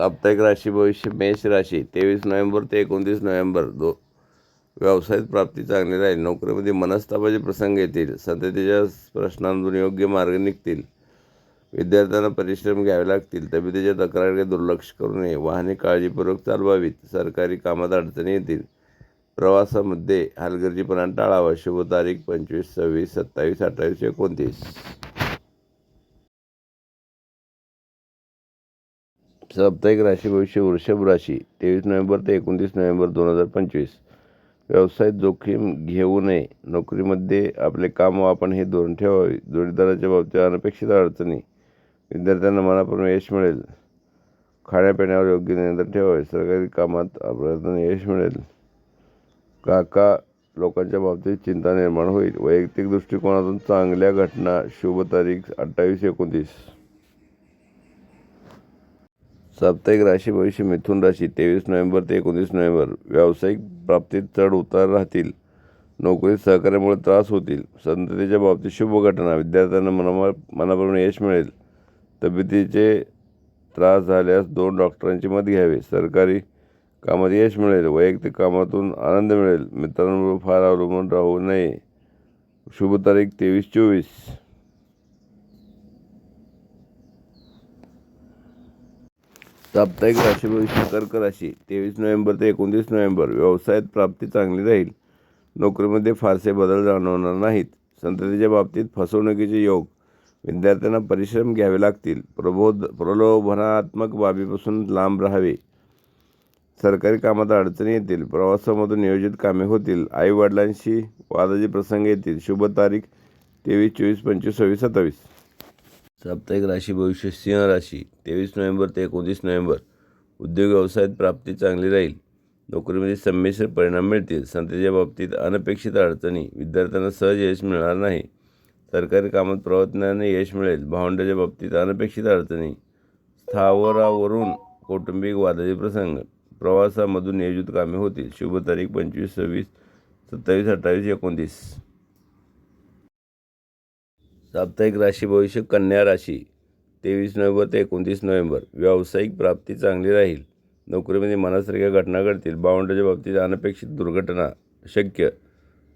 साप्ताहिक राशी भविष्य मेष राशी तेवीस नोव्हेंबर ते एकोणतीस नोव्हेंबर. दो व्यावसायिक प्राप्ती चांगली राहील. नोकरीमध्ये मनस्तापाचे प्रसंग येतील. संततीच्या प्रश्नांतून योग्य मार्ग निघतील. विद्यार्थ्यांना परिश्रम घ्यावे लागतील. तब्येतीच्या तक्रारीकडे दुर्लक्ष करू नये. वाहने काळजीपूर्वक चालवावीत. सरकारी कामात अडचणी येतील. प्रवासामध्ये हलगर्जीपणा टाळावा. शुभ तारीख पंचवीस सव्वीस सत्तावीस अठ्ठावीस एकोणतीस. साप्ताहिक राशी भविष्य वृषभ राशी तेवीस नोव्हेंबर ते एकोणतीस नोव्हेंबर दोन हजार पंचवीस. व्यवसायात जोखीम घेऊ नये. नोकरीमध्ये आपले काम व आपण हे धोरण ठेवावे. जोडीदाराच्या बाबतीत अनपेक्षित अडचणी. विद्यार्थ्यांना मनापासून यश मिळेल. खाण्यापिण्यावर योग्य नियंत्रण ठेवावे. सरकारी कामात आपल्याला यश मिळेल. काका लोकांच्या बाबतीत चिंता निर्माण होईल. वैयक्तिक दृष्टिकोनातून चांगल्या घटना. शुभ तारीख अठ्ठावीस एकोणतीस. साप्ताहिक राशी भविष्य मिथुन राशी तेवीस नोव्हेंबर ते एकोणतीस नोव्हेंबर. व्यावसायिक प्राप्तीत चढ उतार राहतील. नोकरीत सहकार्यामुळे त्रास होतील. संततीच्या बाबतीत शुभ घटना. विद्यार्थ्यांना मनामा मनाप्रमाणे यश मिळेल. तब्येतीचे त्रास झाल्यास दोन डॉक्टरांची मत घ्यावे. सरकारी कामात यश मिळेल. वैयक्तिक कामातून आनंद मिळेल. मित्रांबरोबर फार अवलंबून राहू नये. शुभ तारीख तेवीस चोवीस. साप्ताहिक राशीभविष्य कर्क राशी. तेवीस नोव्हेंबर ते एकोणतीस नोव्हेंबर. व्यवसायात प्राप्ती चांगली राहील. नोकरीमध्ये फारसे बदल जाणवणार नाहीत. संततीच्या बाबतीत फसवणुकीचे योग. विद्यार्थ्यांना परिश्रम घ्यावे लागतील. प्रबोध प्रलोभनात्मक बाबीपासून लांब राहावे. सरकारी कामात अडचणी येतील. प्रवासामधून नियोजित कामे होतील. आईवडिलांशी वादाचे प्रसंग येतील. शुभ तारीख तेवीस चोवीस पंचवीस सव्वीस सत्तावीस. साप्ताहिक राशी भविष्य सिंह राशी तेवीस नोव्हेंबर ते एकोणतीस नोव्हेंबर. उद्योग व्यवसायात प्राप्ती चांगली राहील. नोकरीमध्ये संमिश्र परिणाम मिळतील. संतेच्या बाबतीत अनपेक्षित अडचणी. विद्यार्थ्यांना सहज यश मिळणार नाही. सरकारी कामात प्रयत्नाने यश मिळेल. भावंडाच्या बाबतीत अनपेक्षित अडचणी. स्थावरावरून कौटुंबिक वादाचे प्रसंग. प्रवासामधून नियोजित कामे होतील. शुभ तारीख पंचवीस सव्वीस सत्तावीस अठ्ठावीस एकोणतीस. साप्ताहिक राशी भविष्य कन्या राशी तेवीस नोव्हेंबर ते एकोणतीस नोव्हेंबर. व्यावसायिक प्राप्ती चांगली राहील. नोकरीमध्ये मनासारख्या घटना घडतील. बावंडाच्या बाबतीत अनपेक्षित दुर्घटना शक्य.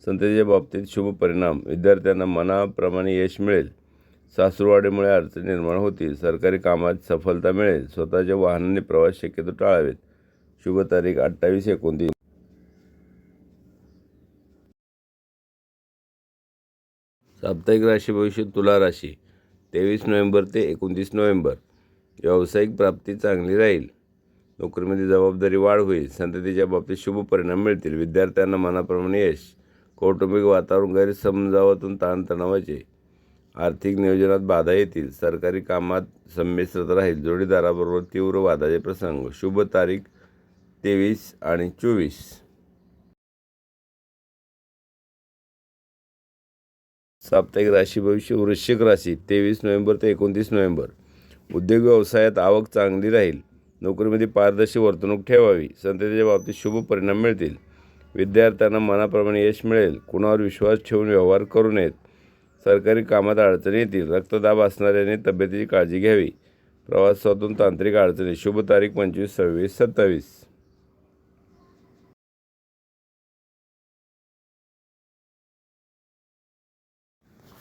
संततीच्या बाबतीत शुभ परिणाम. विद्यार्थ्यांना मनाप्रमाणे यश मिळेल. सासूरवाडीमुळे अडचणी निर्माण होतील. सरकारी कामात सफलता मिळेल. स्वतःच्या वाहनाने प्रवास शक्यतो टाळावेत. शुभ तारीख अठ्ठावीस एकोणतीस. साप्ताहिक राशी भविष्य तुला राशी. तेवीस नोव्हेंबर ते एकोणतीस नोव्हेंबर. व्यावसायिक प्राप्ती चांगली राहील. नोकरीमध्ये जबाबदारी वाढ होईल. संततीच्या बाबतीत शुभ परिणाम मिळतील. विद्यार्थ्यांना मनाप्रमाणे यश कौटुंबिक वातावरण गैरसमजावातून ताणतणावाचे आर्थिक नियोजनात बाधा येतील. सरकारी कामात संमिश्रत राहील. जोडीदाराबरोबर तीव्र वादाचे प्रसंग. शुभ तारीख तेवीस आणि चोवीस. साप्ताहिक राशी भविष्य वृश्चिक राशी तेवीस नोव्हेंबर ते एकोणतीस नोव्हेंबर. उद्योग व्यवसायात आवक चांगली राहील. नोकरीमध्ये पारदर्शी वर्तणूक ठेवावी. संततीच्या बाबतीत शुभ परिणाम मिळतील. विद्यार्थ्यांना मनाप्रमाणे यश मिळेल. कुणावर विश्वास ठेवून व्यवहार करू नयेत. सरकारी कामात अडचणी येतील. रक्तदाब असणाऱ्याने तब्येतीची काळजी घ्यावी. प्रवासातून तांत्रिक अडचणी. शुभ तारीख पंचवीस सव्वीस सत्तावीस.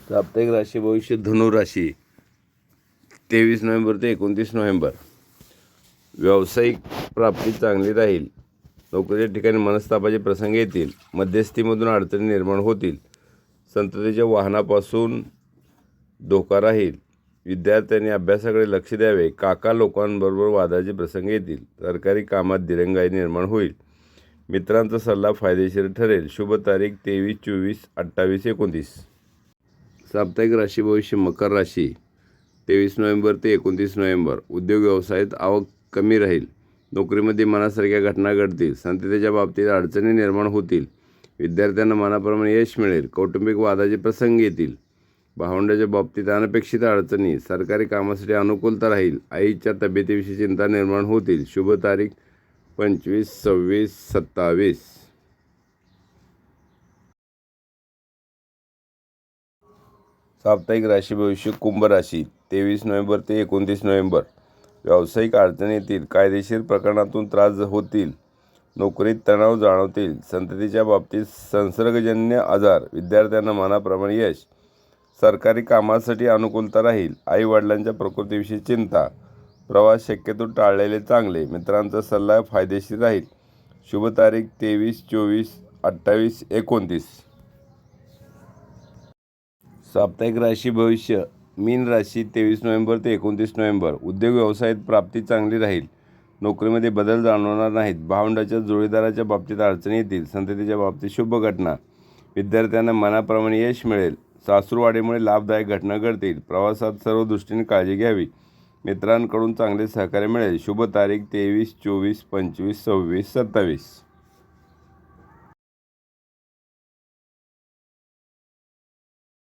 साप्ताहिक राशी भविष्य धनु राशी. तेवीस नोव्हेंबर ते एकोणतीस नोव्हेंबर. व्यावसायिक प्राप्ती चांगली राहील. नोकरीच्या ठिकाणी मनस्तापाचे प्रसंग येतील. मध्यस्थीमधून अडचणी निर्माण होतील. संततीच्या वाहनापासून धोका राहील. विद्यार्थ्यांनी अभ्यासाकडे लक्ष द्यावे. काका लोकांबरोबर वादाचे प्रसंग येतील. सरकारी कामात दिरंगाई निर्माण होईल. मित्रांचा सल्ला फायदेशीर ठरेल. शुभ तारीख तेवीस चोवीस अठ्ठावीस एकोणतीस. साप्ताहिक राशी भविष्य मकर राशी तेवीस नोव्हेंबर ते एकोणतीस नोव्हेंबर. उद्योग व्यवसायात आवक कमी राहील. नोकरीमध्ये मनासारख्या घटना घडतील. संततेच्या बाबतीत अडचणी निर्माण होतील. विद्यार्थ्यांना मनाप्रमाणे यश मिळेल. कौटुंबिक वादाचे प्रसंग येतील. भावंडाच्या बाबतीत अनपेक्षित अडचणी. सरकारी कामासाठी अनुकूलता राहील. आईच्या तब्येतीविषयी चिंता निर्माण होतील. शुभ तारीख पंचवीस सव्वीस सत्तावीस. साप्ताहिक राशी भविष्य कुंभ राशी तेवीस नोव्हेंबर ते एकोणतीस नोव्हेंबर. व्यावसायिक अडचणी येतील कायदेशीर प्रकरणातून त्रास होतील नोकरीत तणाव जाणवतील संततीच्या बाबतीत संसर्गजन्य आजार विद्यार्थ्यांना मनाप्रमाणे यश सरकारी कामासाठी अनुकूलता राहील आईवडिलांच्या प्रकृतीविषयी चिंता प्रवास शक्यतो टाळलेले चांगले मित्रांचा सल्ला फायदेशीर राहील. शुभ तारीख तेवीस चोवीस अठ्ठावीस एकोणतीस. साप्ताहिक राशी भविष्य मीन राशी तेवीस नोव्हेंबर ते एकोणतीस नोव्हेंबर. उद्योग व्यवसायात प्राप्ती चांगली राहील. नोकरीमध्ये बदल जाणवणार नाहीत. भावंडाच्या जोडीदाराच्या बाबतीत अडचणी येतील. संततीच्या बाबतीत शुभ घटना. विद्यार्थ्यांना मनाप्रमाणे यश मिळेल. सासूरवाडीमुळे लाभदायक घटना घडतील. प्रवासात सर्व दृष्टीने काळजी घ्यावी. मित्रांकडून चांगले सहकार्य मिळेल. शुभ तारीख तेवीस चोवीस पंचवीस सव्वीस सत्तावीस.